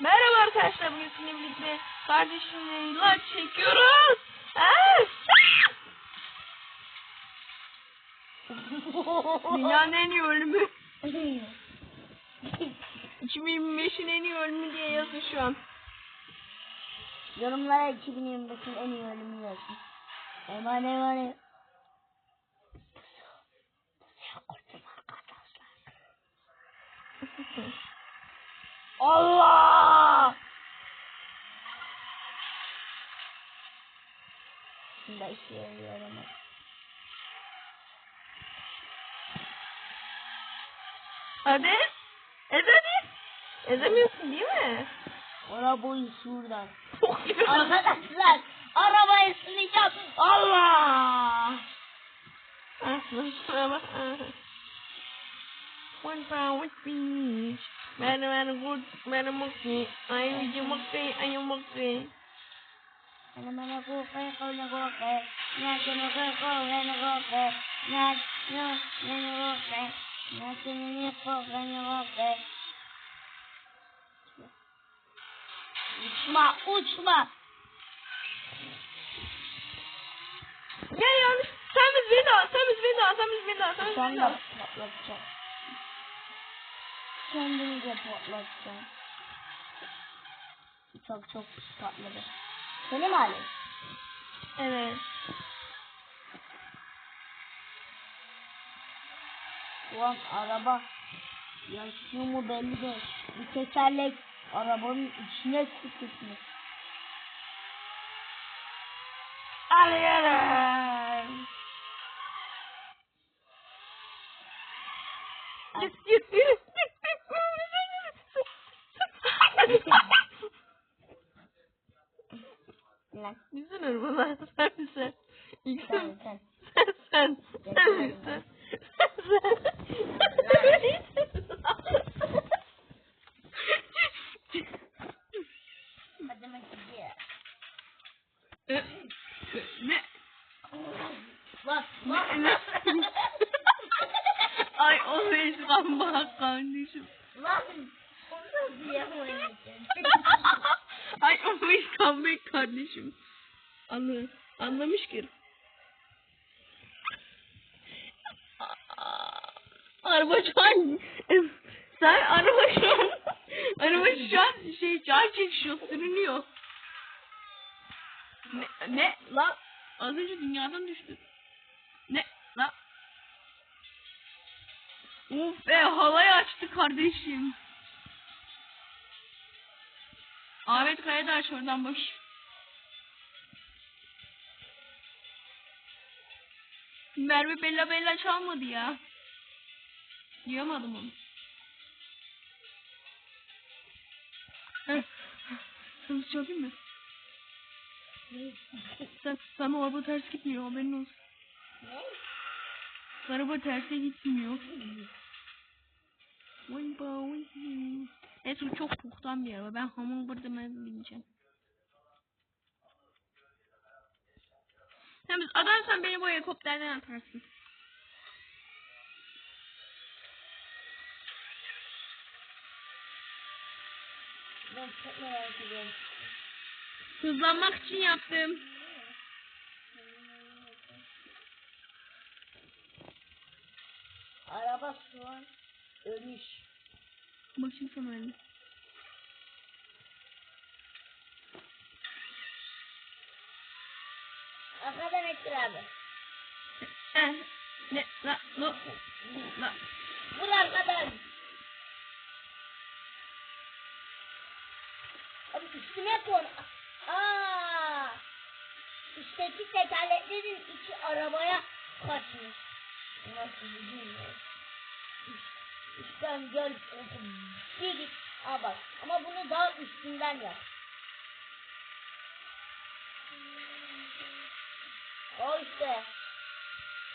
Merhaba arkadaşlar bugün sizinle birlikte kardeşimle ilaç çekiyoruz. Dünyanın en iyi ölümü. 2025'in en iyi ölümü diye yazıyor şu an. Yorumlara 2025'in en iyi ölümü yazın. Eyvah eyvah eyvah. Allah! Şimdi işe yarıyor ama. Hadi. Ez hadi. Ezemiyorsun değil mi? Arabayı şuradan. Arkadaşlar arabayı sınayacağım. Allah! Ah, şuna bak. ah. One pound with. Merhaba merhaba merhaba mukti. Ay medyo mukti. Ayaw mukti. Ano man ako kaya ko nag-oke. Nagsunod ko kaya nag-oke. Nagsunod kaya nag-oke. Nagsunod ko kaya nag-oke. Uçma uçma. Gel yavrum. Sen biz bin o. Sen biz bin o. Sen biz bin o. Sen biz bin de patlatacağım. Çok çok pis patladı. Benim halim. Evet. Ulan araba yaşıyor mu belli değil. Bir tekerlek arabanın içine sıkışmış. Alıyorum. Arabalar. Sen misin? İlk sen sen. sen. Sen sen. Sen. Ne? Bak bak. Ay o Meckan bak kardeşim. Lan. Onu da diyemedim. Ay o Meckan bak kardeşim. Anlı, anlamış ki. Araba şu an sen araba şu an araba şu an şey can çekişiyor sürünüyor. Ne, ne lan? Az önce dünyadan düştü. Ne lan? Uf be halay açtı kardeşim. Ahmet Kayadaş oradan bak. Merve Bella Bella çalmadı ya. Duyamadım onu. Hızlı çalayım mı? Sen, sana araba ters gitmiyor haberin olsun. Ne? Araba terse gitmiyor. Neyse çok puhtan bir araba. Ben Hummingbird demeye bineceğim. Sen biz adamsan beni bu helikopterden atarsın. Ben çok merak ediyorum. Hızlanmak için yaptım. Araba şu an ölmüş. Bakayım sana öyle. Ettir abi. Eh, ne, la, lo, la. Vur arkadan. Abi üstüne koy. Aa! Üstteki tekerleklerin içi arabaya kaçmış. Nasıl bilmiyorum. Üstten gel. Bir git. Aa bak. Ama bunu daha üstünden yap. O işte.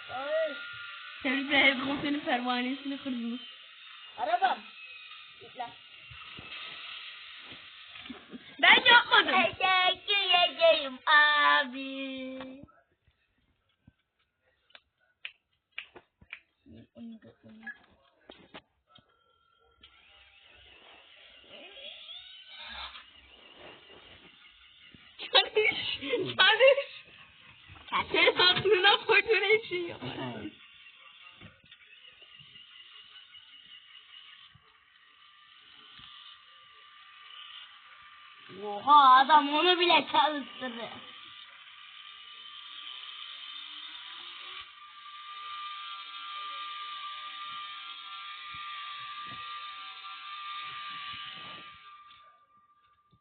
Hayır. Tebrikler Ebru senin pervanesini kırdınız. Arabam. İtler. Ben yapmadım. Teşekkür ederim abi. Çalış. Çalış. Senin aklına şeyi yap. Oha adam onu bile çalıştırdı.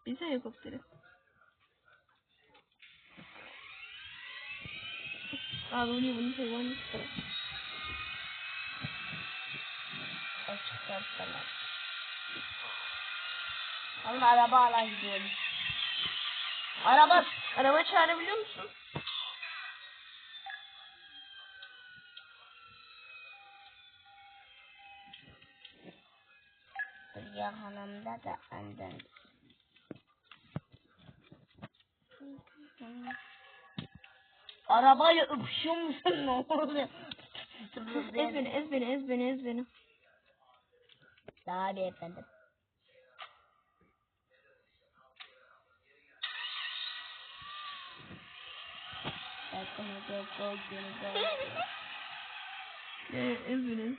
Bize helikopteri. Abi onu bunu istedim. Açık kapsalar. Ama araba alan gidiyoruz. Araba Araba çağırabiliyor musun? Hülya Hanım'da da önden. Arabayla öpüşüyor musun? Ne oluyor? Ez beni, ez beni, ez beni, ez beni. Daha bir efendim. Ez beni.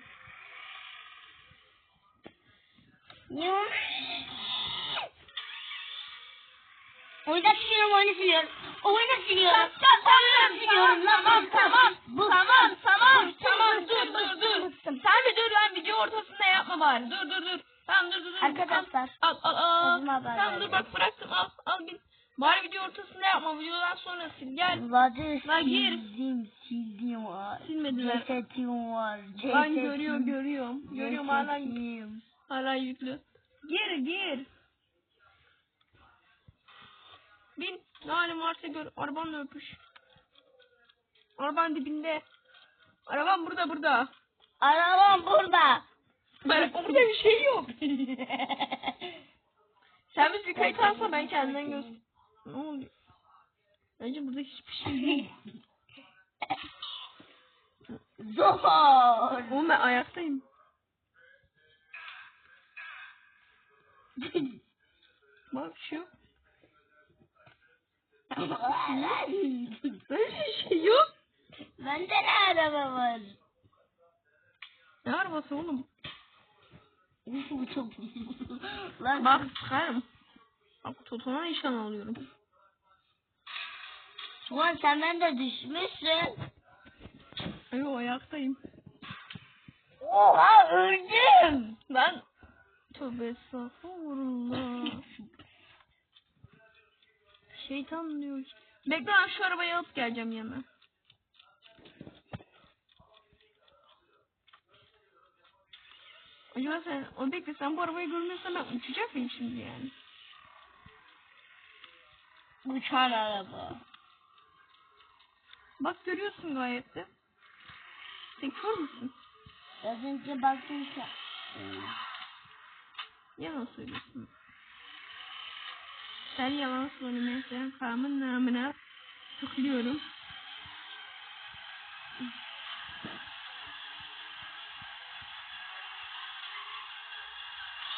Yok. Oyunda siliyorum, oyunu siliyorum. Oyunu siliyorum. Oyunu siliyorum. Tamam, tamam. Tamam, tamam, tamam, dur, dur, dur. Sen bir dur lan video ortasında yapma bari. Dur, dur, dur. Tamam, dur, dur, dur. Arkadaşlar. Al, al, al. Tamam, dur bak bıraktım, al, al git. Bari video ortasında yapma, videodan sonra sil, gel. Zaten La gir. sildim, sildim var. Silmediler. Cesetim var. Ben görüyorum, görüyorum. Görüyorum hala, Cesetim. hala yüklü. Gir, gir. Bin, ne halin varsa gör, arabanla öpüş. Arabanın dibinde. Araban burada, burada. Arabam burada. Ben orada bir şey yok. Sen biz bir kayıt alsa ben kendimden göz... Ne oluyor? Bence burada hiçbir şey yok. Zor. Oğlum ben ayaktayım. Bak şu. Böyle bir şey yok. Bende ne araba var? Ne arabası oğlum? Bu çok Lan Bak sıkarım. Bak totona nişan alıyorum. Ulan sen bende düşmüşsün. Ayo ayaktayım. Oha öldüm. Ben tövbe estağfurullah. Şeytan diyor. Bekle ben şu arabayı alıp geleceğim yanına. Acaba sen, o bekle sen bu arabayı görmüyorsan ben uçacak mıyım şimdi yani? Uçan araba. Bak görüyorsun gayet de. Sen kör müsün? Az önce baktım ki. Yalan söylüyorsun. Sen yalan söylemekten karmın namına tıklıyorum.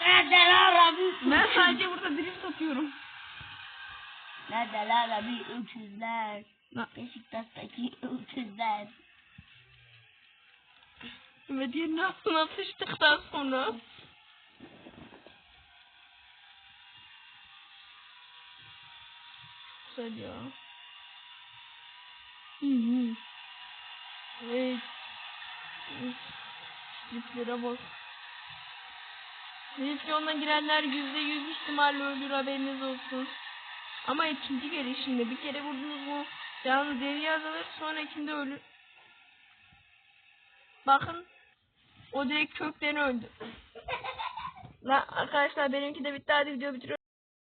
Nerede lan Rabi? Ben sadece burada drift atıyorum. Nerede lan Rabi? Öküzler. Beşiktaş'taki öküzler. Ve diğerinin aklına atıştıktan sonra. Güzel ya. Hı hı. Evet. Üf, Striplere bak. Televizyonuna girenler yüzde yüz ihtimalle ölür haberiniz olsun. Ama ikinci gelişinde bir kere vurdunuz mu canınız deri azalır sonrakinde ölür. Bakın o direkt kökten öldü. Lan arkadaşlar benimki de bitti hadi video bitiriyorum.